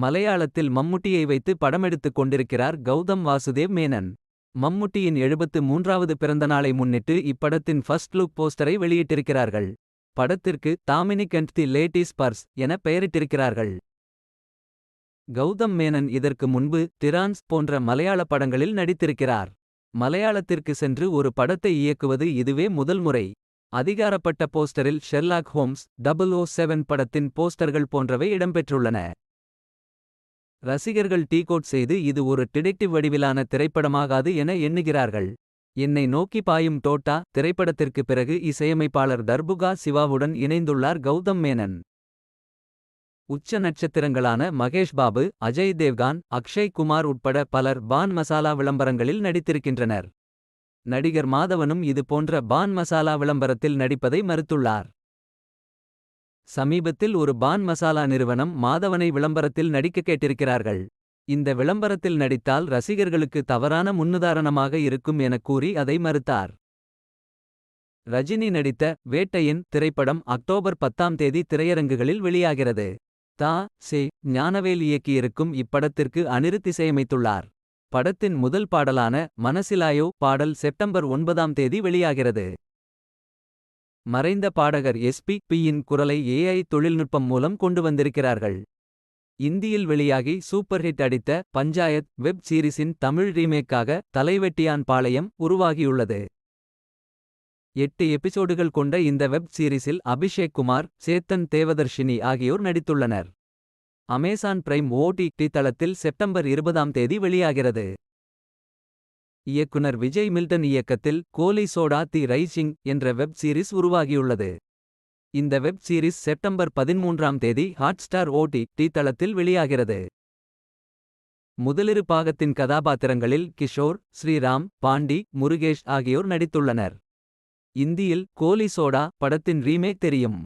மலையாளத்தில் மம்முட்டியை வைத்து படமெடுத்துக் கொண்டிருக்கிறார் கௌதம் வாசுதேவ் மேனன். மம்முட்டியின் எழுபத்து மூன்றாவது பிறந்தநாளை முன்னிட்டு இப்படத்தின் ஃபர்ஸ்ட் லுக் போஸ்டரை வெளியிட்டிருக்கிறார்கள். படத்திற்கு Dominic and the ladies purse என பெயரிட்டிருக்கிறார்கள். கௌதம் மேனன் இதற்கு முன்பு திரான்ஸ் போன்ற மலையாள படங்களில் நடித்திருக்கிறார். மலையாளத்திற்கு சென்று ஒரு படத்தை இயக்குவது இதுவே முதல் முறை. அதிகாரப்பட்ட போஸ்டரில் Sherlock Holmes double O seven படத்தின் போஸ்டர்கள் போன்றவை இடம்பெற்றுள்ளன. ரசிகர்கள் டீகோட் செய்து இது ஒரு டிடெக்டிவ் வடிவிலான திரைப்படமாகாது என எண்ணுகிறார்கள். என்னை நோக்கி பாயும் டோட்டா திரைப்படத்திற்கு பிறகு இசையமைப்பாளர் தர்புகா சிவாவுடன் இணைந்துள்ளார் கௌதம் மேனன். உச்ச நட்சத்திரங்களான மகேஷ் பாபு அஜய் தேவ்கான் அக்ஷய் குமார் உட்பட பலர் பான் மசாலா விளம்பரங்களில் நடித்திருக்கின்றனர். நடிகர் மாதவனும் இது போன்ற பான் மசாலா விளம்பரத்தில் நடிப்பதை மறுத்துள்ளார். சமீபத்தில் ஒரு பான் மசாலா நிறுவனம் மாதவனை விளம்பரத்தில் நடிக்க கேட்டிருக்கிறார்கள். இந்த விளம்பரத்தில் நடித்தால் ரசிகர்களுக்கு தவறான முன்னுதாரணமாக இருக்கும் எனக் கூறி அதை மறுத்தார். ரஜினி நடித்த வேட்டையின் திரைப்படம் அக்டோபர் பத்தாம் தேதி திரையரங்குகளில் வெளியாகிறது. தா சே ஞானவேல் இயக்கியிருக்கும் இப்படத்திற்கு அனிருத் இசையமைத்துள்ளார். படத்தின் முதல் பாடலான மனசிலாயோ பாடல் செப்டம்பர் ஒன்பதாம் தேதி வெளியாகிறது. மறைந்த பாடகர் எஸ்பி பியின் குரலை ஏஐ தொழில்நுட்பம் மூலம் கொண்டு வந்திருக்கிறார்கள். இந்தியில் வெளியாகி சூப்பர் ஹிட் அடித்த பஞ்சாயத் வெப் சீரிஸின் தமிழ் ரீமேக்காக தலைவெட்டியான் பாளையம் உருவாகியுள்ளது. எட்டு எபிசோடுகள் கொண்ட இந்த வெப் சீரிஸில் அபிஷேக் குமார் சேத்தன் தேவதர்ஷினி ஆகியோர் நடித்துள்ளனர். அமேசான் பிரைம் ஓடிடி தளத்தில் செப்டம்பர் இருபதாம் தேதி வெளியாகிறது. இயக்குனர் விஜய் மில்டன் இயக்கத்தில் கோலி சோடா தி ரைசிங் என்ற வெப் சீரிஸ் உருவாகியுள்ளது. இந்த வெப் சீரிஸ் செப்டம்பர் பதின்மூன்றாம் தேதி ஹாட்ஸ்டார் ஓடிடி தளத்தில் வெளியாகிறது. முதலிரு பாகத்தின் கதாபாத்திரங்களில் கிஷோர் ஸ்ரீராம் பாண்டி முருகேஷ் ஆகியோர் நடித்துள்ளனர். இந்தியில் கோலி சோடா படத்தின் ரீமேக் தெரியும்.